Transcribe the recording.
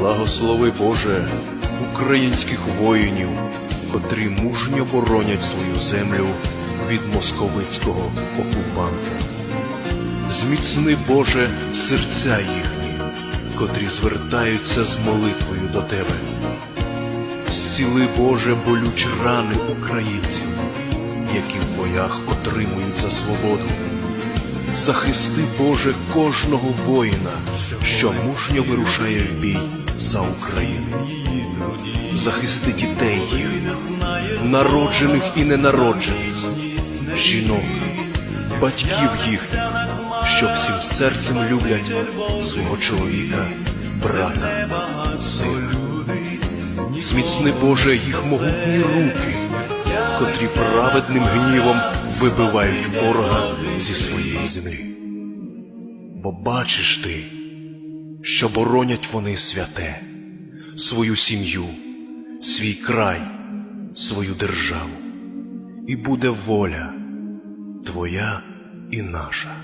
Благослови Боже українських воїнів, котрі мужньо боронять свою землю від московицького окупанта. Зміцни Боже серця їхні, котрі звертаються з молитвою до Тебе. Зціли Боже болючі рани українців, які в боях отримують за свободу. Захисти Боже кожного воїна, що мужньо вирушає в бій за Україну. Захисти дітей їх, народжених і ненароджених, жінок, батьків їхніх, що всім серцем люблять свого чоловіка, брата, сина. Зміцни Боже їх могутні руки, котрі праведним гнівом вибивають ворога зі своєї землі. Бо бачиш ти, що боронять вони святе, свою сім'ю, свій край, свою державу, і буде воля твоя і наша.